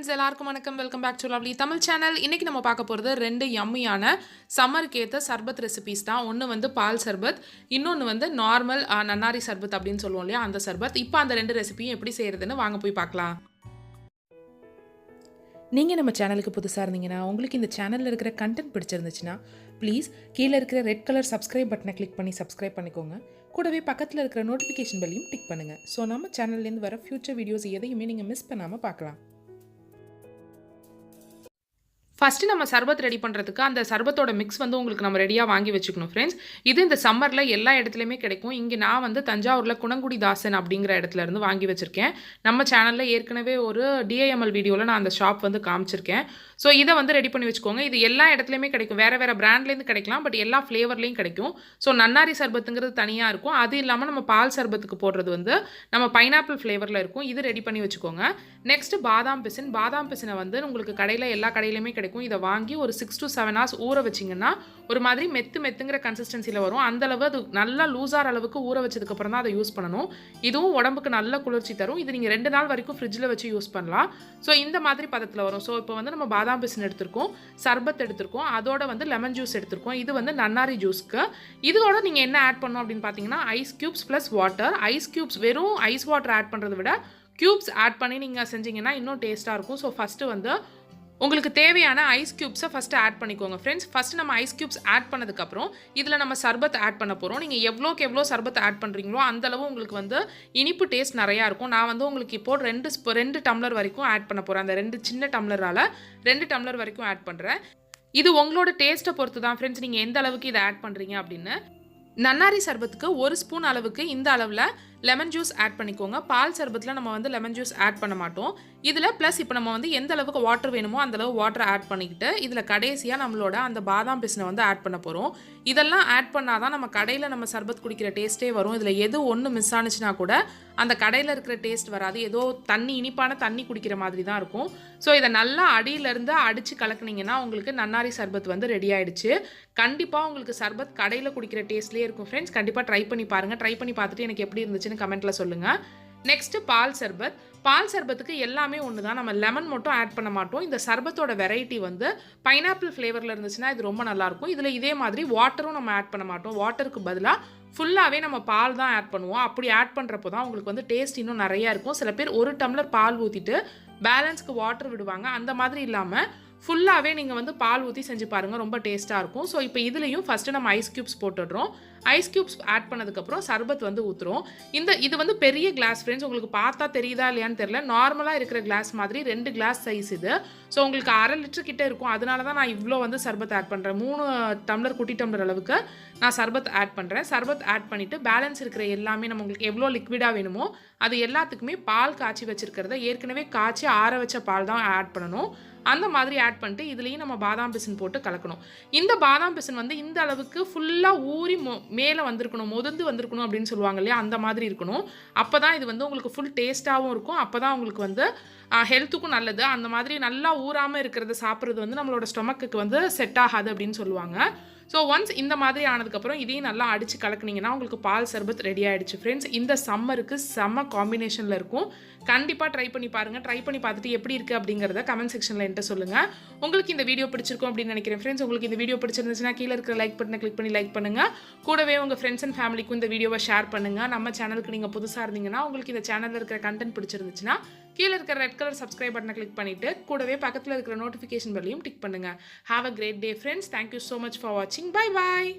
Friends எல்லாருக்கும் வணக்கம். Welcome back to lovely Tamil channel இன்றைக்கி நம்ம பார்க்க போகிறது ரெண்டு யம்மியான சம்மருக்கு ஏற்ற சர்பத் ரெசிபீஸ் தான். ஒன்று வந்து பால் சர்பத் இன்னொன்று வந்து நார்மல் நன்னாரி சர்பத் அப்படின்னு சொல்லுவோம் இல்லையா அந்த சர்பத். இப்போ அந்த ரெண்டு ரெசிபியும் எப்படி செய்கிறதுன்னு வாங்க போய் பார்க்கலாம். நீங்கள் நம்ம சேனலுக்கு புதுசாக இருந்தீங்கன்னா உங்களுக்கு இந்த சேனலில் இருக்கிற கண்டென்ட் பிடிச்சிருந்துச்சுன்னா ப்ளீஸ் கீழே இருக்கிற ரெட் கலர் சப்ஸ்கிரைப் பட்டனை கிளிக் பண்ணி சப்ஸ்கிரைப் பண்ணிக்கோங்க. கூடவே பக்கத்தில் இருக்கிற நோட்டிஃபிகேஷன் பெல்லையும் டிக் பண்ணுங்கள் ஸோ நம்ம சேனல்லேருந்து வர ஃப்யூச்சர் வீடியோஸ் எதையுமே நீங்கள் மிஸ் பண்ணாமல் பார்க்கலாம். ஃபஸ்ட்டு நம்ம சர்பத் ரெடி பண்ணுறதுக்கு அந்த சர்பத்தோட மிக்ஸ் வந்து உங்களுக்கு நம்ம ரெடியாக வாங்கி வச்சுக்கணும் ஃப்ரெண்ட்ஸ் இது இந்த சம்மரில் எல்லா இடத்துலையுமே கிடைக்கும். இங்கே நான் வந்து தஞ்சாவூரில் குணங்குடி தாசன் அப்படிங்கிற இடத்துல இருந்து வாங்கி வச்சுருக்கேன். நம்ம சேனலில் ஏற்கனவே ஒரு டிஐஎம்எல் வீடியோவில் நான் அந்த ஷாப் வந்து காமிச்சிருக்கேன். ஸோ இதை வந்து ரெடி பண்ணி வச்சுக்கோங்க. இது எல்லா இடத்துலையுமே கிடைக்கும். வேறு வேறு பிராண்ட்லேருந்து கிடைக்கலாம். பட் எல்லா ஃப்ளேவர்லேயும் கிடைக்கும். ஸோ நன்னாரி சர்பத்துங்கிறது தனியாக இருக்கும். அது இல்லாமல் நம்ம பால் சர்பத்துக்கு போடுறது வந்து நம்ம பைனாப்பிள் ஃப்ளேவரில் இருக்கும். இது ரெடி பண்ணி வச்சுக்கோங்க. நெக்ஸ்ட்டு பாதாம் பிசின். பாதாம் பிசினை வந்து உங்களுக்கு கடையில் எல்லா கடையிலையுமே கிடைக்கும். இதை வாங்கி ஒரு சிக்ஸ் டு செவன் ஹவர்ஸ் ஊற வச்சிங்கன்னா ஒரு மாதிரி மெத்து மெத்துங்கிற கன்சிஸ்டன்சியில் வரும். அந்த அளவு அது நல்லா லூஸாகிற அளவுக்கு ஊற வச்சதுக்கப்புறம் தான் அதை யூஸ் பண்ணணும். இதுவும் உடம்புக்கு நல்ல குளிர்ச்சி தரும். இது நீங்கள் ரெண்டு நாள் வரைக்கும் ஃப்ரிட்ஜில் வச்சு யூஸ் பண்ணலாம். ஸோ இந்த மாதிரி பதத்தில் வரும். ஸோ இப்போ வந்து நம்ம பாதாம் பிசின் எடுத்திருக்கோம். சர்பத் எடுத்திருக்கோம். அதோட வந்து லெமன் ஜூஸ் எடுத்திருக்கோம். இது வந்து நன்னாரி ஜூஸ்க்கு இதோட நீங்கள் என்ன ஆட் பண்ணணும் அப்படின்னு பார்த்தீங்கன்னா ice cubes plus water ice cubes வெறும் ஐஸ் வாட்டர் ஆட் பண்ணுறதை விட க்யூப்ஸ் ஆட் பண்ணி நீங்கள் செஞ்சீங்கன்னா இன்னும் டேஸ்ட்டாக இருக்கும். ஸோ ஃபஸ்ட்டு வந்து உங்களுக்கு தேவையான ஐஸ் க்யூப்ஸை ஃபஸ்ட்டு ஆட் பண்ணிக்கோங்க. ஃப்ரெண்ட்ஸ் ஃபஸ்ட்டு நம்ம ஐஸ் க்யூப்ஸ் ஆட் பண்ணதுக்கப்புறம் இதில் நம்ம சர்பத் ஆட் பண்ண போகிறோம் நீங்கள் எவ்வளோக்கு எவ்வளோ சர்பத் ஆட் பண்ணுறீங்களோ அந்தளவு உங்களுக்கு வந்து இனிப்பு டேஸ்ட் நிறையா இருக்கும். நான் வந்து உங்களுக்கு இப்போ ரெண்டு ரெண்டு டம்ளர் வரைக்கும் ஆட் பண்ண போகிறேன் அந்த ரெண்டு சின்ன டம்ளரால் ரெண்டு டம்ளர் வரைக்கும் ஆட் பண்ணுறேன் இது உங்களோட டேஸ்ட்டை பொறுத்து தான் ஃப்ரெண்ட்ஸ் நீங்கள் எந்த அளவுக்கு இதை ஆட் பண்ணுறீங்க அப்படின்னு. நன்னாரி சர்பத்துக்கு ஒரு ஸ்பூன் அளவுக்கு இந்த அளவில் லெமன் ஜூஸ் ஆட் பண்ணிக்கோங்க. பால் சர்பத்தில் நம்ம வந்து லெமன் ஜூஸ் ஆட் பண்ண மாட்டோம். இதில் ப்ளஸ் இப்போ நம்ம வந்து எந்த அளவுக்கு வாட்டர் வேணுமோ அந்த அளவு வாட்டர் ஆட் பண்ணிக்கிட்டு இதில் கடைசியாக நம்மளோட அந்த பாதாம் பிஸ்னை வந்து ஆட் பண்ண போகிறோம் இதெல்லாம் ஆட் பண்ணால் தான் நம்ம கடையில் நம்ம சர்பத் குடிக்கிற டேஸ்ட்டே வரும். இதில் எது ஒன்று மிஸ் ஆனிச்சுன்னா கூட அந்த கடையில் இருக்கிற டேஸ்ட் வராது. ஏதோ தண்ணி இனிப்பான தண்ணி குடிக்கிற மாதிரி தான் இருக்கும். ஸோ இதை நல்லா அடியிலேருந்து அடித்து கலக்குனீங்கன்னா உங்களுக்கு நன்னாரி சர்பத் வந்து ரெடி ஆகிடுச்சு கண்டிப்பாக உங்களுக்கு சர்பத் கடையில் குடிக்கிற டேஸ்ட்லேயே இருக்கும். ஃப்ரெண்ட்ஸ் கண்டிப்பாக ட்ரை பண்ணி பாருங்கள் ட்ரை பண்ணி பார்த்துட்டு எனக்கு எப்படி இருந்துச்சு இருந்துச்சுன்னு கமெண்ட்டில் சொல்லுங்கள் நெக்ஸ்ட்டு பால் சர்பத். பால் சர்பத்துக்கு எல்லாமே ஒன்று தான் நம்ம லெமன் மட்டும் ஆட் பண்ண மாட்டோம். இந்த சர்பத்தோட வெரைட்டி வந்து பைனாப்பிள் ஃப்ளேவரில் இருந்துச்சுன்னா இது ரொம்ப நல்லாயிருக்கும் இதில் இதே மாதிரி வாட்டரும் நம்ம ஆட் பண்ண மாட்டோம். வாட்டருக்கு பதிலாக ஃபுல்லாகவே நம்ம பால் தான் ஆட் பண்ணுவோம். அப்படி ஆட் பண்ணுறப்போ தான் உங்களுக்கு வந்து டேஸ்ட் இன்னும் நிறையா இருக்கும். சில பேர் ஒரு டம்ளர் பால் ஊற்றிட்டு பேலன்ஸ்க்கு வாட்டர் விடுவாங்க. அந்த மாதிரி இல்லாமல் ஃபுல்லாகவே நீங்கள் வந்து பால் ஊற்றி செஞ்சு பாருங்கள் ரொம்ப டேஸ்ட்டாக இருக்கும். ஸோ இப்போ இதுலேயும் ஃபஸ்ட்டு நம்ம ஐஸ் க்யூப்ஸ் போட்டுடுறோம். ஐஸ் க்யூப்ஸ் ஆட் பண்ணதுக்கப்புறம் சர்பத் வந்து ஊற்றுறோம் இந்த இது வந்து பெரிய கிளாஸ் ஃப்ரெண்ட்ஸ் உங்களுக்கு பார்த்தா தெரியுதா இல்லையான்னு தெரில நார்மலாக இருக்கிற கிளாஸ் மாதிரி ரெண்டு கிளாஸ் சைஸ் இது. ஸோ உங்களுக்கு அரை லிட்டர் கிட்டே இருக்கும். அதனால தான் நான் இவ்வளோ வந்து சர்பத் ஆட் பண்ணுறேன் மூணு டம்ளர் குட்டி டம்ளர் அளவுக்கு நான் சர்பத் ஆட் பண்ணுறேன் சர்பத் ஆட் பண்ணிவிட்டு பேலன்ஸ் இருக்கிற எல்லாமே நம்ம உங்களுக்கு எவ்வளோ லிக்விடாக வேணுமோ அது எல்லாத்துக்குமே பால் காய்ச்சி வச்சுருக்கிறத ஏற்கனவே காய்ச்சி ஆற வச்ச பால் தான் ஆட் பண்ணணும். அந்த மாதிரி ஆட் பண்ணிட்டு இதுலேயும் நம்ம பாதாம் பிசின் போட்டு கலக்கணும். இந்த பாதாம் பிசின் வந்து இந்த அளவுக்கு ஃபுல்லாக ஊறி மொ மேலே வந்திருக்கணும் முதந்து வந்திருக்கணும் அப்படின்னு சொல்லுவாங்க இல்லையா? அந்த மாதிரி இருக்கணும். அப்போ தான் இது வந்து உங்களுக்கு ஃபுல் டேஸ்ட்டாகவும் இருக்கும். அப்போ தான் உங்களுக்கு வந்து ஹெல்த்துக்கும் நல்லது. அந்த மாதிரி நல்லா ஊறாமல் இருக்கிறத சாப்பிட்றது வந்து நம்மளோட ஸ்டொமக்குக்கு வந்து செட் ஆகாது அப்படின்னு சொல்லுவாங்க. ஸோ ஒன்ஸ் இந்த மாதிரி ஆனதுக்கப்புறம் இதையும் நல்லா அடித்து கலக்குனீங்கன்னா உங்களுக்கு பால் சர்பத் ரெடி ஆகிடுச்சு ஃப்ரெண்ட்ஸ் இந்த சம்மருக்கு செம்ம காம்பினேஷனில் இருக்கும். கண்டிப்பாக ட்ரை பண்ணி பாருங்கள் ட்ரை பண்ணி பார்த்துட்டு எப்படி இருக்குது அப்படிங்கிறத கமெண்ட் செக்ஷனில் என்கிட்ட சொல்லுங்கள் உங்களுக்கு இந்த வீடியோ பிடிச்சிருக்கும் அப்படின்னு நினைக்கிறேன். ஃப்ரெண்ட்ஸ் உங்களுக்கு இந்த வீடியோ பிடிச்சிருந்துச்சுன்னா கீழே இருக்கிற லைக் பட்டனை கிளிக் பண்ணி லைக் பண்ணுங்கள் கூடவே உங்கள் ஃப்ரெண்ட்ஸ் அண்ட் ஃபேமிலிக்கும் இந்த வீடியோவை ஷேர் பண்ணுங்கள் நம்ம சேனலுக்கு நீங்கள் புதுசாக இருந்தீங்கன்னா உங்களுக்கு இந்த சேனலில் இருக்கிற கண்டென்ட் பிடிச்சிருந்துச்சுன்னா கீழே இருக்கிற ரெட் கலர் சப்ஸ்கிரைப் பட்டனை கிளிக் பண்ணிவிட்டு கூடவே பக்கத்தில் இருக்கிற நோட்டிஃபிகேஷன் பெல்லையும் டிக் பண்ணுங்கள் have a great day friends thank you so much for வாட்சிங் பை பாய்